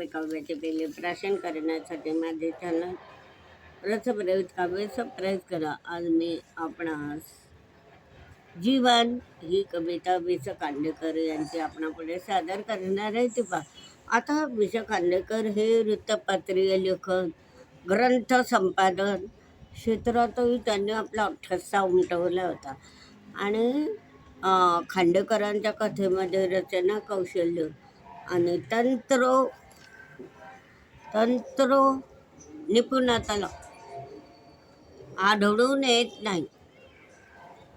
सोपे काव्याचे पहिले प्राशन करण्यासाठी माझे चॅनल रसप्रयुत काव्य सबस्क्राईब करा. आज मी आपणास जीवन ही कविता विस खांडेकर यांची आपणापुढे सादर करणार आहे. ती पहा. आता स खांडेकर हे वृत्तपत्रीय लेखन ग्रंथ संपादन क्षेत्रातही त्यांनी आपला ठस्सा उमटवला होता. आणि खांडेकरांच्या कथेमध्ये रचना कौशल्य आणि तंत्र तंत्र निपुणताला आढळून येत नाही.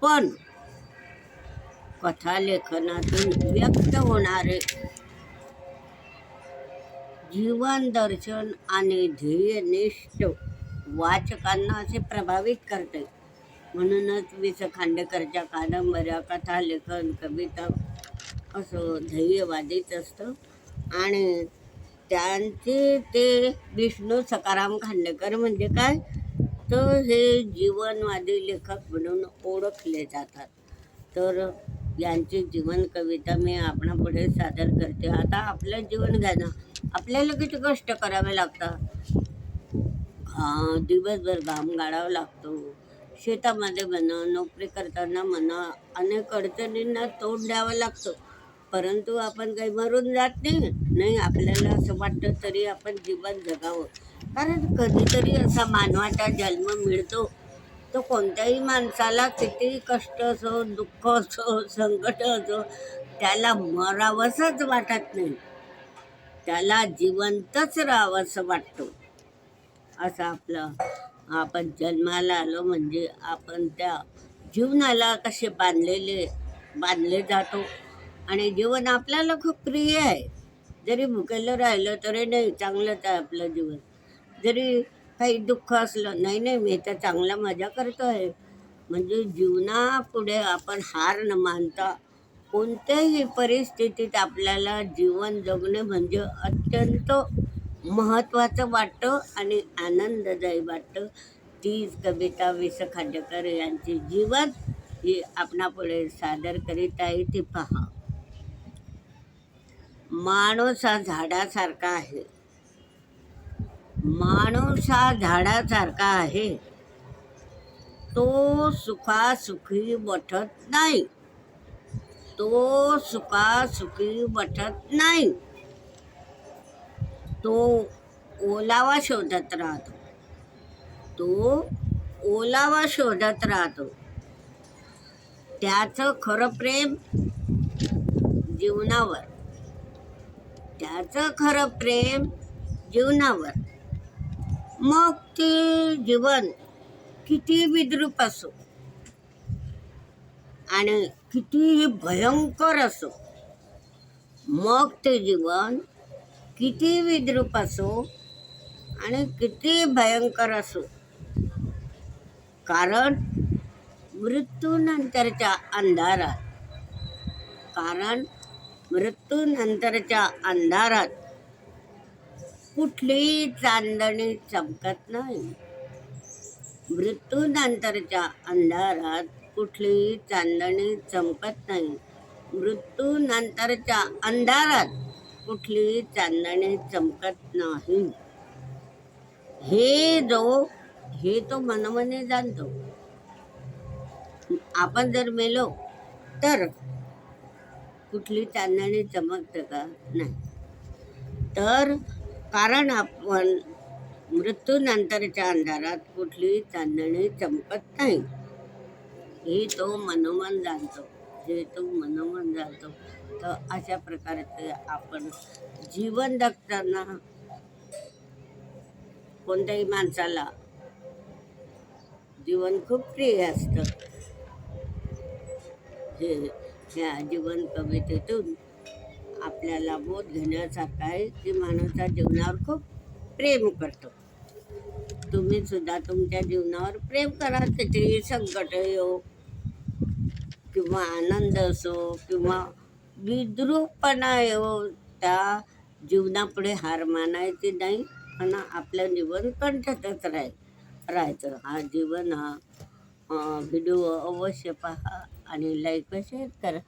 पण कथालेखनातून व्यक्त होणारे जीवन दर्शन आणि ध्येयनिष्ठ वाचकांना असे प्रभावित करते. म्हणूनच वि स खांडेकरच्या कादंबऱ्या कथालेखन कविता असं ध्येयवादीच असतं. आणि त्यांचे ते विष्णू सकाराम खांडेकर म्हणजे काय? तर हे जीवनवादी लेखक म्हणून ओळखले जातात. तर यांची जीवन कविता मी आपणापुढे सादर करते. आता आपलं जीवन घ्या ना आपल्याला किती कष्ट करावे लागतात? हां दिवसभर घाम गाळावा लागतो. शेतामध्ये म्हणा नोकरी करताना म्हणा अनेक अडचणींना तोंड द्यावं लागतं. परंतु आपण काही मरून जात नाही. नाही आपल्याला असं वाटतं तरी आपण जीवन जगावं. कारण कधीतरी असा मानवाचा जन्म मिळतो. तो कोणत्याही माणसाला किती कष्ट असो दुःख असो संकट असो त्याला मरावंसंच वाटत नाही. त्याला जिवंतच राहावंसं वाटतं. असं आपलं आपण जन्माला आलो म्हणजे आपण त्या जीवनाला कसे बांधलेले बांधले जातो. आणि जीवन आपल्याला खूप प्रिय आहे. जरी भुकेलं राहिलं तरी नाही चांगलंच आहे आपलं जीवन. जरी काही दुःख असलं नाही नाही मी तर चांगला मजा करतो आहे. म्हणजे जीवनापुढे आपण हार न मानता कोणत्याही परिस्थितीत आपल्याला जीवन जगणे म्हणजे अत्यंत महत्त्वाचं वाटतं आणि आनंददायी वाटतं. तीच कविता वि स खांडेकर यांची जीवन ही आपणापुढे सादर करीत आहे. ती पहा. माणूस हा झाडासारखा आहे. माणूस हा झाडासारखा आहे. तो सुखासुखी बठत नाही. तो सुखासुखी बठत नाही. तो ओलावा शोधत राहतो. तो ओलावा शोधत राहतो. त्याचं खरं प्रेम जीवनावर. त्याचं खरं प्रेम जीवनावर. मग ते जीवन किती विद्रूप असो आणि कितीही भयंकर असो मग ते जीवन किती विद्रूप असो आणि किती भयंकर असो. कारण मृत्यूनंतरच्या अंधारात कारण मृत्यूनंतरच्या अंधारात कुठलीही चांदणी चमकत नाही. मृत्यूनंतरच्या अंधारात कुठलीही चांदणी चमकत नाही. मृत्यूनंतरच्या अंधारात कुठलीही चांदणी चमकत नाही. हे जो हे तो मनमने जाणतो. आपण जर मेलो तर कुठली चांदणी चमकतं का? नाही. तर कारण आपण मृत्यूनंतरच्या अंधारात कुठली चांदणी चमकत नाही. हे तो मनोमन जाणतो. हे तो मनोमन जाणतो तर अशा प्रकारचे आपण जीवन जगताना कोणत्याही माणसाला जीवन खूप प्रिय असतं. हे ह्या जीवन कवितेतून आपल्याला बोध घेण्याचा आहे की माणूसच्या जीवनावर खूप प्रेम करतो. तुम्ही सुद्धा तुमच्या जीवनावर प्रेम करा. कितीही संकट येऊ किंवा आनंद असो किंवा विद्रूपपणा येऊ त्या जीवनापुढे हार मानायची नाही पण आपलं जीवन कंठतच राहील. राहायचं हा जीवन हा व्हिडिओ अवश्य पहा. आणि लाईक पैसे शेअर करा